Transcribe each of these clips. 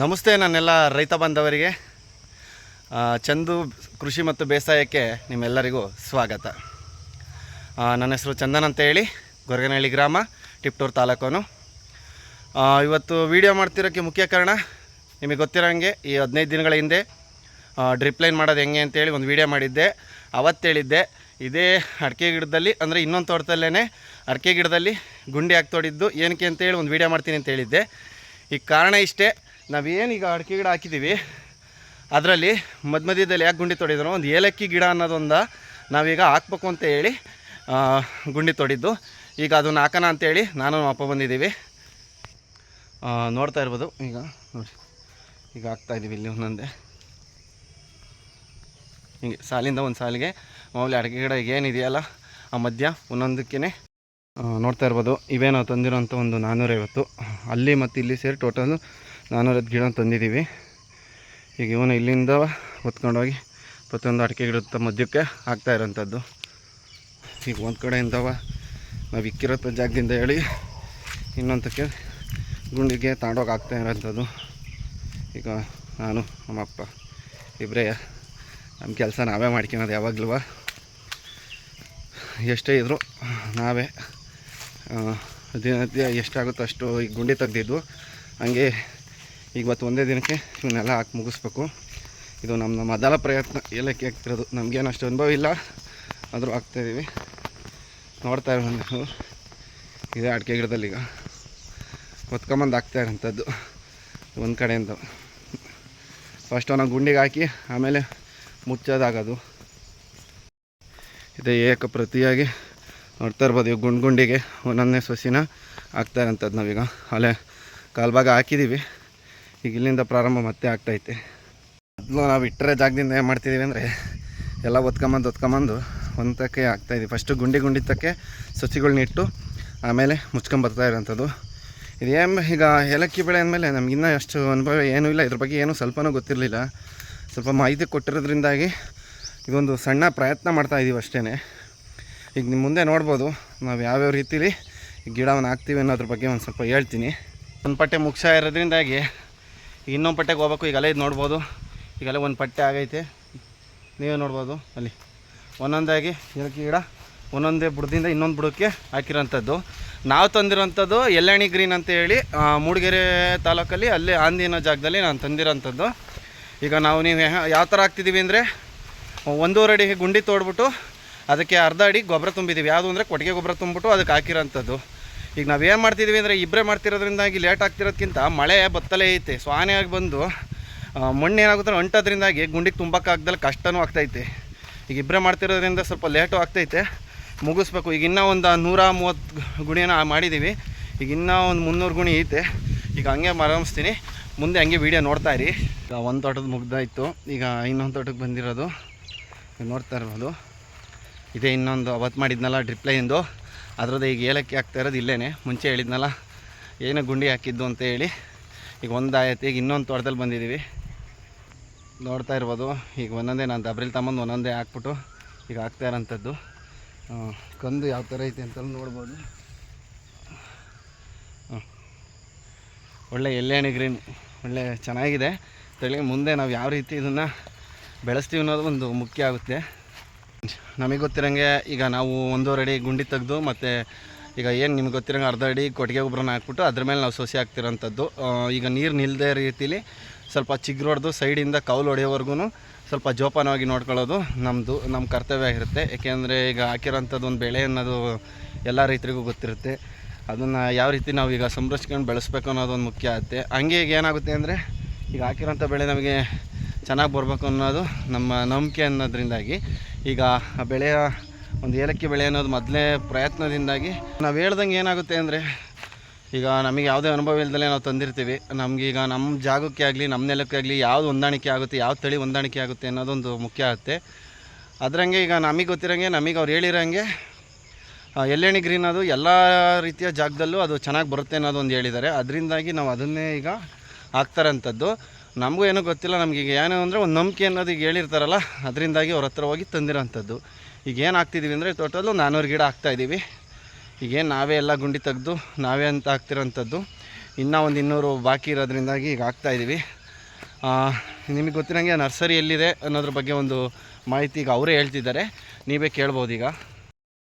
ನಮಸ್ತೆ ನನ್ನೆಲ್ಲ ರೈತ ಬಾಂಧವರಿಗೆ. ಚಂದು ಕೃಷಿ ಮತ್ತು ಬೇಸಾಯಕ್ಕೆ ನಿಮ್ಮೆಲ್ಲರಿಗೂ ಸ್ವಾಗತ. ನನ್ನ ಹೆಸರು ಚಂದನ್ ಅಂತ ಹೇಳಿ, ಗೊರಗನಹಳ್ಳಿ ಗ್ರಾಮ, ಟಿಪ್ಟೂರು ತಾಲೂಕನು. ಇವತ್ತು ವಿಡಿಯೋ ಮಾಡ್ತಿರೋಕ್ಕೆ ಮುಖ್ಯ ಕಾರಣ, ನಿಮಗೆ ಗೊತ್ತಿರೋಂಗೆ ಈ ಹದಿನೈದು ದಿನಗಳ ಹಿಂದೆ ಡ್ರಿಪ್ ಲೈನ್ ಮಾಡೋದು ಹೆಂಗೆ ಅಂತೇಳಿ ಒಂದು ವಿಡಿಯೋ ಮಾಡಿದ್ದೆ. ಅವತ್ತು ಹೇಳಿದ್ದೆ, ಇದೇ ಅಡಿಕೆ ಗಿಡದಲ್ಲಿ, ಅಂದರೆ ಇನ್ನೊಂದು ತೋಟದಲ್ಲೇ ಅಡಿಕೆ ಗಿಡದಲ್ಲಿ ಗುಂಡಿ ಹಾಕಿ ತೋಡಿದ್ದು ಏನಕ್ಕೆ ಅಂತೇಳಿ ಒಂದು ವಿಡಿಯೋ ಮಾಡ್ತೀನಿ ಅಂತ ಹೇಳಿದ್ದೆ. ಈ ಕಾರಣ ಇಷ್ಟೇ ನಾವೇನು ಈಗ ಅಡಿಕೆ ಗಿಡ ಹಾಕಿದ್ದೀವಿ, ಅದರಲ್ಲಿ ಮಧ್ಯ ಮಧ್ಯದಲ್ಲಿ ಯಾಕೆ ಗುಂಡಿ ತೊಡಿದ್ರು? ಒಂದು ಏಲಕ್ಕಿ ಗಿಡ ಅನ್ನೋದೊಂದು ನಾವೀಗ ಹಾಕ್ಬೇಕು ಅಂತ ಹೇಳಿ ಗುಂಡಿ ತೊಡಿದ್ದು. ಈಗ ಅದನ್ನು ಹಾಕೋಣ ಅಂತೇಳಿ ನಾನು ಅಪ್ಪ ಬಂದಿದ್ದೀವಿ. ನೋಡ್ತಾ ಇರ್ಬೋದು. ಈಗ ನೋಡಿ, ಈಗ ಹಾಕ್ತಾ ಇದ್ದೀವಿ ಇಲ್ಲಿ ಒಂದೊಂದೇ. ಹಿಂಗೆ ಸಾಲಿಂದ ಒಂದು ಸಾಲಿಗೆ ಮಾಮೂಲಿ ಅಡಿಕೆ ಗಿಡ ಏನಿದೆಯಲ್ಲ, ಆ ಮಧ್ಯ ಒಂದೊಂದಕ್ಕೇ ನೋಡ್ತಾ ಇರ್ಬೋದು. ಇವೇ ನಾವು ತಂದಿರೋಂಥ ಒಂದು ನಾನ್ನೂರೈವತ್ತು ಅಲ್ಲಿ ಮತ್ತು ಇಲ್ಲಿ ಸೇರಿ ಟೋಟಲು ನಾನ್ನೂರೈವತ್ತು ಗಿಡ ತಂದಿದ್ದೀವಿ. ಈಗ ಇವನು ಇಲ್ಲಿಂದ ಹೊತ್ಕೊಂಡೋಗಿ ಪ್ರತಿಯೊಂದು ಅಡಿಕೆ ಗಿಡದ ಮಧ್ಯಕ್ಕೆ ಹಾಕ್ತಾ ಇರೋಂಥದ್ದು. ಈಗ ಒಂದು ಕಡೆಯಿಂದವ ನಾವು ಇಕ್ಕಿರೋ ಜಾಗದಿಂದ ಹೇಳಿ ಇನ್ನೊಂದಕ್ಕೆ ಗುಂಡಿಗೆ ತಾಂಡೋಗಿ ಹಾಕ್ತಾ ಇರೋಂಥದ್ದು. ಈಗ ನಾನು ನಮ್ಮಪ್ಪ ಇಬ್ಬರೇ ನಮ್ಮ ಕೆಲಸ ನಾವೇ ಮಾಡ್ಕೊಳೋದು ಯಾವಾಗಲೂ ಎಷ್ಟೇ ಇದ್ದರೂ ನಾವೇ ದಿನ ಎಷ್ಟಾಗುತ್ತೋ ಅಷ್ಟು ಈಗ ಗುಂಡಿ ತೆಗ್ದಿದ್ದು, ಹಂಗೆ ಇವತ್ತು ಒಂದೇ ದಿನಕ್ಕೆ ಇವನ್ನೆಲ್ಲ ಹಾಕಿ ಮುಗಿಸ್ಬೇಕು. ಇದು ನಮ್ಮ ಮೊದಲ ಪ್ರಯತ್ನ, ಏಲಕ್ಕಿ ಹಾಕ್ತಿರೋದು. ನಮಗೇನು ಅಷ್ಟು ಅನುಭವ ಇಲ್ಲ. ಆದರೂ ಹಾಕ್ತಾಯಿದ್ದೀವಿ ನೋಡ್ತಾ ಇರೋ ಇದೇ ಅಡಿಕೆ ಗಿಡದಲ್ಲಿ ಈಗ. ಹೊತ್ಕೊಂಬಂದು ಹಾಕ್ತಾ ಇರೋಂಥದ್ದು. ಒಂದು ಕಡೆಯಿಂದ. ಫಸ್ಟ್ ಅವನ ಗುಂಡಿಗೆ ಹಾಕಿ, ಆಮೇಲೆ ಮುಚ್ಚೋದಾಗೋದು. ಇದೇ ಏಕ ಪ್ರತಿಯಾಗಿ ನೋಡ್ತಾ ಇರ್ಬೋದು. ಈಗ ಗುಂಡು ಗುಂಡಿಗೆ ಒಂದೊಂದನೇ ಸೊಸಿನ ಹಾಕ್ತಾ ಇರೋಂಥದ್ದು ನಾವೀಗ. ಅಲ್ಲೇ ಕಾಲ್ಭಾಗ ಹಾಕಿದ್ದೀವಿ ಈಗ ಇಲ್ಲಿಂದ ಪ್ರಾರಂಭ ಮತ್ತೆ ಆಗ್ತೈತೆ. ಮೊದಲು ನಾವು ಇಟ್ಟರೆ ಜಾಗದಿಂದ ಏನು ಮಾಡ್ತಿದ್ದೀವಿ ಅಂದರೆ ಎಲ್ಲ ಒತ್ಕೊಂಬಂದು ಒತ್ಕೊಂಬಂದು ಒಂದಕ್ಕೆ ಆಗ್ತಾಯಿದ್ದೀವಿ ಫಸ್ಟು ಗುಂಡಿ ತಕ್ಕೆ ಸಸಿಗಳ್ನ ಇಟ್ಟು ಆಮೇಲೆ ಮುಚ್ಕೊಂಬರ್ತಾ ಇರೋಂಥದ್ದು. ಇದೇನು ಈಗ ಏಲಕ್ಕಿ ಬೆಳೆ ಅಂದಮೇಲೆ ನಮಗಿನ್ನೂ ಅಷ್ಟು ಅನುಭವ ಏನೂ ಇಲ್ಲ. ಇದ್ರ ಬಗ್ಗೆ ಏನೂ ಸ್ವಲ್ಪನೂ ಗೊತ್ತಿರಲಿಲ್ಲ. ಸ್ವಲ್ಪ ಮಾಹಿತಿ ಕೊಟ್ಟಿರೋದ್ರಿಂದಾಗಿ ಇದೊಂದು ಸಣ್ಣ ಪ್ರಯತ್ನ ಮಾಡ್ತಾ ಇದ್ದೀವಿ ಅಷ್ಟೇ ಈಗ ನಿಮ್ಮ ಮುಂದೆ ನೋಡ್ಬೋದು ನಾವು ಯಾವ್ಯಾವ ರೀತಿಲಿ ಗಿಡವನ್ನು ಹಾಕ್ತೀವಿ ಅನ್ನೋದ್ರ ಬಗ್ಗೆ ಒಂದು ಸ್ವಲ್ಪ ಹೇಳ್ತೀನಿ. ಒಂದು ಪಟ್ಟೆ ಮುಗಿಸ ಇರೋದ್ರಿಂದಾಗಿ ಇನ್ನೊಂದು ಪಟ್ಟೆಗೆ ಹೋಗ್ಬೇಕು ಈಗ ಅಲ್ಲೇ ಇದು ನೋಡ್ಬೋದು. ಈಗಲೇ ಒಂದು ಪಟ್ಟೆ ಆಗೈತೆ. ನೀವೇ ನೋಡ್ಬೋದು, ಅಲ್ಲಿ. ಒಂದೊಂದಾಗಿ ಏಲಕ್ಕಿ ಗಿಡ, ಒಂದೊಂದೇ ಬುಡದಿಂದ ಇನ್ನೊಂದು ಬುಡಕ್ಕೆ ಹಾಕಿರೋಂಥದ್ದು. ನಾವು ತಂದಿರೋಂಥದ್ದು ಎಲ್ಲಾಣಿ ಗ್ರೀನ್ ಅಂತ ಹೇಳಿ ಮೂಡಿಗೆರೆ ತಾಲೂಕಲ್ಲಿ, ಅಲ್ಲಿ ಆಂದಿನ ಜಾಗದಲ್ಲಿ ನಾನು ತಂದಿರೋಂಥದ್ದು. ಈಗ ನಾವು ನೀವು ಯಾವ ಥರ ಹಾಕ್ತಿದ್ದೀವಿ ಅಂದರೆ, ಒಂದೂವರೆ ಅಡಿ ಗುಂಡಿ ತೋಡ್ಬಿಟ್ಟು, ಅದಕ್ಕೆ ಅರ್ಧ ಅಡಿ ಗೊಬ್ಬರ ತುಂಬಿದ್ದೀವಿ ಯಾವುದು ಅಂದರೆ ಕೊಟ್ಟಿಗೆ ಗೊಬ್ಬರ ತುಂಬಿಬಿಟ್ಟು ಅದಕ್ಕೆ ಹಾಕಿರೋಂಥದ್ದು. ಈಗ ನಾವೇನು ಮಾಡ್ತಿದ್ದೀವಿ ಅಂದರೆ ಇಬ್ಬರೇ ಮಾಡ್ತಿರೋದ್ರಿಂದಾಗಿ ಲೇಟ್ ಆಗ್ತಿರೋದ್ಕಿಂತ ಮಳೆ ಬತ್ತಲೇ ಐತೆ. ಸ್ವಾನೆಯಾಗಿ ಬಂದು ಆ, ಮಣ್ಣು ಏನಾಗುತ್ತೆ ಅಂಟೋದ್ರಿಂದಾಗಿ ಗುಂಡಿಗೆ ತುಂಬಕ್ಕಾಗ್ದಲ್ಲಿ ಕಷ್ಟನೂ ಆಗ್ತೈತೆ. ಈಗ ಇಬ್ಬರೇ ಮಾಡ್ತಿರೋದ್ರಿಂದ ಸ್ವಲ್ಪ ಲೇಟು ಆಗ್ತೈತೆ. ಮುಗಿಸ್ಬೇಕು. ಈಗ ಇನ್ನೂ ಒಂದು ನೂರ ಮೂವತ್ತು ಗುಣಿನ ಮಾಡಿದ್ದೀವಿ ಈಗ ಇನ್ನೂ ಒಂದು ಮುನ್ನೂರು ಗುಣಿ ಐತೆ. ಈಗ ಹಂಗೆ ಮರಮಿಸ್ತೀನಿ ಮುಂದೆ ಹಂಗೆ ವೀಡಿಯೋ ನೋಡ್ತಾ ಇರಿ. ಈಗ ಒಂದು ತೋಟದ ಮುಗ್ದಾಯಿತು. ಈಗ ಇನ್ನೊಂದು ತೋಟಕ್ಕೆ ಬಂದಿರೋದು. ನೋಡ್ತಾ ಇರ್ಬೋದು. ಇದೇ ಇನ್ನೊಂದು ಅವತ್ತು ಮಾಡಿದ್ನಲ್ಲ ಡ್ರಿಪ್ ಲೈನ್ದು ಅದರದ್ದು ಈಗ ಏಲಕ್ಕಿ ಹಾಕ್ತಾ ಇರೋದು ಇಲ್ಲೇ ಮುಂಚೆ ಹೇಳಿದ್ನಲ್ಲ, ಏನು ಗುಂಡಿ ಹಾಕಿದ್ದು ಅಂತ ಹೇಳಿ, ಈಗ ಒಂದು ಆಯ್ತು, ಈಗ ಇನ್ನೊಂದು ತೋಟದಲ್ಲಿ ಬಂದಿದ್ದೀವಿ. ನೋಡ್ತಾ ಇರ್ಬೋದು, ಈಗ ಒಂದೊಂದೇ ನಾನು ದಬ್ರಿಲ್ ತಮ್ಮಂದು ಒಂದೊಂದೇ ಹಾಕ್ಬಿಟ್ಟು ಈಗ ಹಾಕ್ತಾ ಇರೋಂಥದ್ದು. ಕಂದು ಯಾವ ಥರ ಐತೆ ಅಂತ ನೋಡ್ಬೋದು. ಒಳ್ಳೆ ಎಲ್ಲೆಣ್ಣೆ ಗ್ರೀನ್, ಒಳ್ಳೆ ಚೆನ್ನಾಗಿದೆ. ತಳಿ ಮುಂದೆ ನಾವು ಯಾವ ರೀತಿ ಇದನ್ನು ಬೆಳೆಸ್ತೀವಿ ಅನ್ನೋದು ಒಂದು ಮುಖ್ಯ ಆಗುತ್ತೆ. ನಮಗೆ ಗೊತ್ತಿರೋಂಗೆ ಈಗ ನಾವು ಒಂದೂವರೆ ಅಡಿ ಗುಂಡಿ ತೆಗೆದು ಮತ್ತು ಈಗ ಏನು ನಿಮ್ಗೆ ಗೊತ್ತಿರೋಂಗೆ ಅರ್ಧ ಅಡಿ ಕೊಟ್ಟಿಗೆ ಗೊಬ್ಬರನ ಹಾಕ್ಬಿಟ್ಟು ಅದ್ರ ಮೇಲೆ ನಾವು ಸೊಸೆ ಹಾಕ್ತಿರೋಂಥದ್ದು. ಈಗ ನೀರು ನಿಲ್ಲದೆ ರೀತಿಲಿ ಸ್ವಲ್ಪ ಚಿಗ್ರೋಡ್ದು ಸೈಡಿಂದ ಕೌಲು ಹೊಡೆಯೋವರೆಗೂ ಸ್ವಲ್ಪ ಜೋಪಾನವಾಗಿ ನೋಡ್ಕೊಳ್ಳೋದು ನಮ್ಮದು ನಮ್ಮ ಕರ್ತವ್ಯ ಆಗಿರುತ್ತೆ ಏಕೆಂದರೆ ಈಗ ಹಾಕಿರೋಂಥದ್ದು ಒಂದು ಬೆಳೆ ಅನ್ನೋದು ಎಲ್ಲ ರೈತರಿಗೂ ಗೊತ್ತಿರುತ್ತೆ. ಅದನ್ನು ಯಾವ ರೀತಿ ನಾವು ಈಗ ಸಂರಕ್ಷಿಕೊಂಡು ಬೆಳೆಸ್ಬೇಕು ಅನ್ನೋದೊಂದು ಮುಖ್ಯ ಆಗುತ್ತೆ. ಹಂಗೆ ಈಗ ಏನಾಗುತ್ತೆ ಅಂದರೆ ಈಗ ಹಾಕಿರೋಂಥ ಬೆಳೆ ನಮಗೆ ಚೆನ್ನಾಗಿ ಬರಬೇಕು ಅನ್ನೋದು ನಮ್ಮ ನಂಬಿಕೆ ಅನ್ನೋದ್ರಿಂದಾಗಿ ಈಗ ಬೆಳೆಯ ಒಂದು ಏಲಕ್ಕಿ ಬೆಳೆ ಅನ್ನೋದು ಮೊದಲೇ ಪ್ರಯತ್ನದಿಂದಾಗಿ ನಾವು ಹೇಳ್ದಂಗೆ ಏನಾಗುತ್ತೆ ಅಂದರೆ, ಈಗ ನಮಗೆ ಯಾವುದೇ ಅನುಭವ ಇಲ್ದಲೇ ನಾವು ತಂದಿರ್ತೀವಿ. ನಮಗೆ ಈಗ ನಮ್ಮ ಜಾಗಕ್ಕೆ ಆಗಲಿ ನಮ್ಮ ನೆಲಕ್ಕೆ ಆಗಲಿ ಯಾವುದು ಹೊಂದಾಣಿಕೆ ಆಗುತ್ತೆ, ಯಾವ ತಳಿ ಹೊಂದಾಣಿಕೆ ಆಗುತ್ತೆ ಅನ್ನೋದೊಂದು ಮುಖ್ಯ ಆಗುತ್ತೆ. ಅದರಂಗೆ ಈಗ ನಮಗೆ ಗೊತ್ತಿರೋಂಗೆ, ನಮಗೆ ಅವ್ರು ಹೇಳಿರೋಂಗೆ ಎಳ್ಳೆಣ್ಣೆ ಗ್ರೀನ್ ಅದು ಎಲ್ಲ ರೀತಿಯ ಜಾಗದಲ್ಲೂ ಅದು ಚೆನ್ನಾಗಿ ಬರುತ್ತೆ ಅನ್ನೋದು ಒಂದು ಹೇಳಿದ್ದಾರೆ ಅದರಿಂದಾಗಿ ನಾವು ಅದನ್ನೇ ಈಗ ಹಾಕ್ತಾರಂಥದ್ದು ನಮಗೂ ಏನೂ ಗೊತ್ತಿಲ್ಲ ನಮ್ಗೆ ಈಗ ಏನು ಅಂದರೆ ಒಂದು ನಂಬಿಕೆ ಅನ್ನೋದು ಈಗ ಹೇಳಿರ್ತಾರಲ್ಲ ಅದರಿಂದಾಗಿ ಅವ್ರ ಹತ್ರ ಹೋಗಿ ತಂದಿರೋಂಥದ್ದು. ಈಗ ಏನು ಹಾಕ್ತಿದ್ದೀವಿ ಅಂದರೆ ಟೋಟಲು ನಾನ್ನೂರು ಗಿಡ ಹಾಕ್ತಾಯಿದ್ದೀವಿ ಈಗೇನು ನಾವೇ ಎಲ್ಲ ಗುಂಡಿ ತೆಗೆದು ನಾವೇ ಅಂತ ಹಾಕ್ತಿರೋಂಥದ್ದು ಇನ್ನೂ ಒಂದು ಇನ್ನೂರು ಬಾಕಿ ಇರೋದ್ರಿಂದಾಗಿ ಈಗ ಹಾಕ್ತಾಯಿದ್ದೀವಿ ನಿಮಗೆ ಗೊತ್ತಿರೋಂಗೆ ನರ್ಸರಿ ಎಲ್ಲಿದೆ ಅನ್ನೋದ್ರ ಬಗ್ಗೆ ಒಂದು ಮಾಹಿತಿ ಈಗ ಅವರೇ ಹೇಳ್ತಿದ್ದಾರೆ. ನೀವೇ ಕೇಳ್ಬೋದು ಈಗ.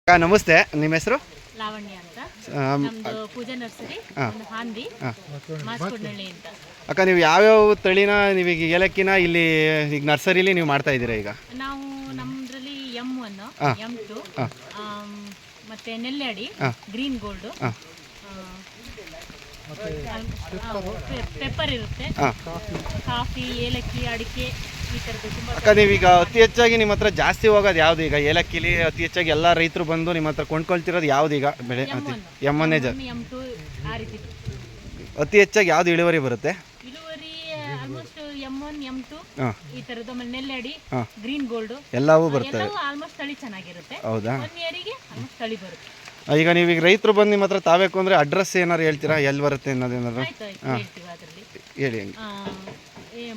ನಮಸ್ತೆ. ನಿಮ್ಮ ಹೆಸರು? ಲಾವಣ್ಯ ಅಂತ. ಪೂಜಾ ನರ್ಸರಿ ಹಾಂ. ಹಾಂ. ಹಾಂದಿ ಅಂತ. ಅಕ್ಕ ನೀವು ಯಾವ್ಯಾವ ತಳಿನ ನೀವೀಗ ಏಲಕ್ಕಿನ ಇಲ್ಲಿ ಈಗ ನರ್ಸರಿಲಿ ನೀವು ಮಾಡ್ತಾ ಇದ್ದೀರಾ ಈಗ? ನಾವು ನಮ್ದ್ರಲ್ಲಿ ಎಂ ಒನ್ ಎಂ ಟು ಮತ್ತೆ ನೆಲ್ಲೆಡಿ ಗ್ರೀನ್ ಗೋಲ್ಡ್. ಪೆಪ್ಪರ್ ಇರುತ್ತೆ. ಕಾಫಿ ಏಲಕ್ಕಿ ಅಡಿಕೆ ಈ ಥರದ್ದು ತುಂಬ ಅಕ್ಕ ನೀವೀಗ ಅತಿ ಹೆಚ್ಚಾಗಿ ನಿಮ್ಮ ಹತ್ರ ಜಾಸ್ತಿ ಹೋಗೋದು ಯಾವ್ದು ಈಗ? ಏಲಕ್ಕಿಲಿ ಅತಿ ಹೆಚ್ಚಾಗಿ ಎಲ್ಲ ರೈತರು ಬಂದು ನಿಮ್ಮ ಹತ್ರ ಕೊಂಡ್ಕೊಳ್ತಿರೋದು ಯಾವ್ದು ಈಗ? ಬೆಳೆ ಎಂ ಅತಿ ಒನ್ ಎಂ ಟು ಆ ರೀತಿ. ಅತಿ ಹೆಚ್ಚಾಗಿ ಯಾವ್ದು ಇಳುವರಿ ಬರುತ್ತೆ ಇಳುವರಿ almost M one M two ಹಾಂ ಈ ತರದ ಆಮೇಲೆ ನೆಲ್ಲಾಡಿ ಗ್ರೀನ್ ಗೋಲ್ಡ್ ಎಲ್ಲವೂ ಬರ್ತವೆ. ಆಲ್ಮೋಸ್ಟ್ ತಳಿ ಚೆನ್ನಾಗಿರುತ್ತೆ. ಹೌದಾ? ಒನ್ ಇಯರಿಗೆ ಆಲ್ಮೋಸ್ಟ್ ತಳಿ ಬರುತ್ತೆ. ಈಗ ನೀವೀಗ ರೈತರು ಬಂದು ನಿಮ್ಮ ಹತ್ರ ತಾಬೇಕು ಅಂದ್ರೆ ಅಡ್ರೆಸ್ ಏನಾರು ಹೇಳ್ತೀರಾ? ಎಲ್ಲಿ ಬರುತ್ತೆ ಅನ್ನೋದೇನಾದ್ರು ಆಯ್ತು ಆಯ್ತು ಹೇಳ್ತೀವಿ ಅದರಲ್ಲಿ. ಹೇಳಿ ಹಂಗೆ.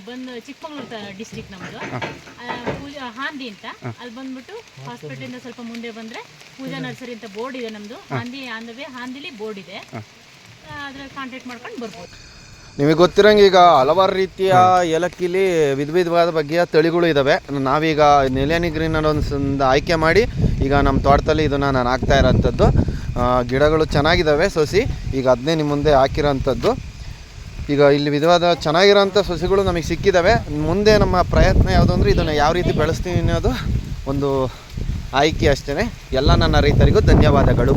ಬಂದು ಚಿಕ್ಕಮಗಳೂರು ಡಿಸ್ಟ್ರಿಕ್ಟ್ ನಮ್ಮದು ಪೂಜಾ ಹಾಂದಿ ಅಂತ. ಅಲ್ಲಿ ಬಂದ್ಬಿಟ್ಟು ಹಾಸ್ಪಿಟಲಿಂದ ಸ್ವಲ್ಪ ಮುಂದೆ ಬಂದ್ರೆ ಪೂಜಾ ನರ್ಸರಿ ಅಂತ ಬೋರ್ಡ್ ಇದೆ ನಮ್ದು. ಹಾಂದಿ ಆನ್ ದ ವೇ ಹಾಂದಿಲಿ ಬೋರ್ಡ್ ಇದೆ. ಅದ್ರಲ್ಲಿ ಕಾಂಟ್ಯಾಕ್ಟ್ ಮಾಡ್ಕೊಂಡು ಬರ್ಬೋದು. ನಿಮಗೆ ಗೊತ್ತಿರಂಗೆ ಈಗ ಹಲವಾರು ರೀತಿಯ ಏಲಕ್ಕಿಲಿ ವಿಧ ವಿಧವಾದ ಬಗೆಯ ತಳಿಗಳು ಇದ್ದಾವೆ ನಾವೀಗ ನೆಲೆನಿ ಗ್ರೀನ್ ಅನ್ನೋ ಒಂದು ಒಂದು ಆಯ್ಕೆ ಮಾಡಿ ಈಗ ನಮ್ಮ ತೋಟದಲ್ಲಿ ಇದನ್ನು ನಾನು ಹಾಕ್ತಾ ಇರೋಂಥದ್ದು. ಗಿಡಗಳು ಚೆನ್ನಾಗಿದ್ದಾವೆ ಸೊಸಿ. ಈಗ ಅದನ್ನೇ ನಿಮ್ಮ ಮುಂದೆ ಹಾಕಿರೋಂಥದ್ದು. ಈಗ ಇಲ್ಲಿ ವಿಧವಾದ ಚೆನ್ನಾಗಿರೋಂಥ ಸೊಸಿಗಳು ನಮಗೆ ಸಿಕ್ಕಿದ್ದಾವೆ ಮುಂದೆ ನಮ್ಮ ಪ್ರಯತ್ನ ಯಾವುದು ಅಂದರೆ ಇದನ್ನು ಯಾವ ರೀತಿ ಬೆಳೆಸ್ತೀನಿ ಅನ್ನೋದು ಒಂದು ಆಯ್ಕೆ ಅಷ್ಟೇ ಎಲ್ಲ ನನ್ನ ರೈತರಿಗೂ ಧನ್ಯವಾದಗಳು.